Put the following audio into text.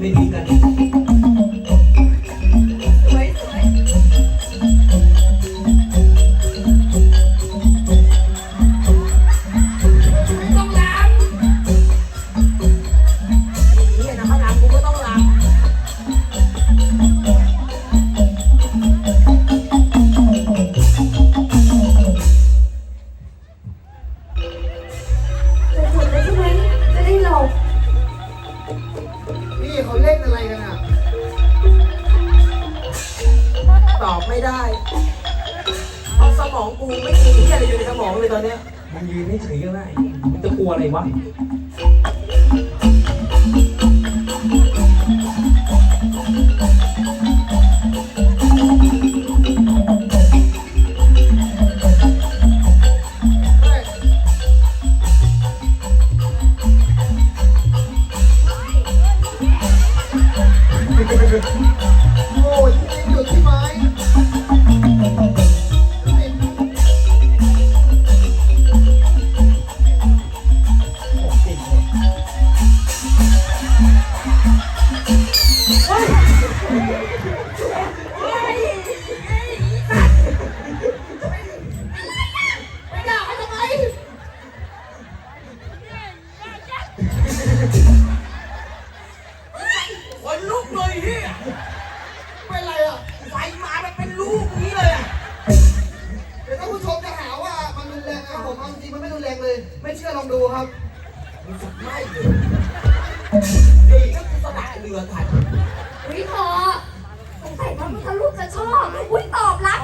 American เขาเล่นอะไรกันอะ ตอบไม่ได้เพราะสมองกูไม่มีที่อะไรอยู่ในสมองเลยตอนเนี้ย มันยืนไม่เฉยก็ได้มันจะกลัวอะไรวะ โอ้ยหยุดที่ไม้ เขาทำไมคนลูกเลยเฮียเป็นไรอะไฟมาแบบเป็นลูกนี้เลยอะเดี๋ยวท่านผู้ชมจะหาว่ามันรุนแรงนะผมเอาจริงๆมันไม่รุนแรงเลย ไม่เชื่อลองดูครับมันสักไม่เลยดีก็คือสระเรือทันอุ้ยพอสงสัยพระพุทธรูปจะชอบ อุ้ยตอบรับ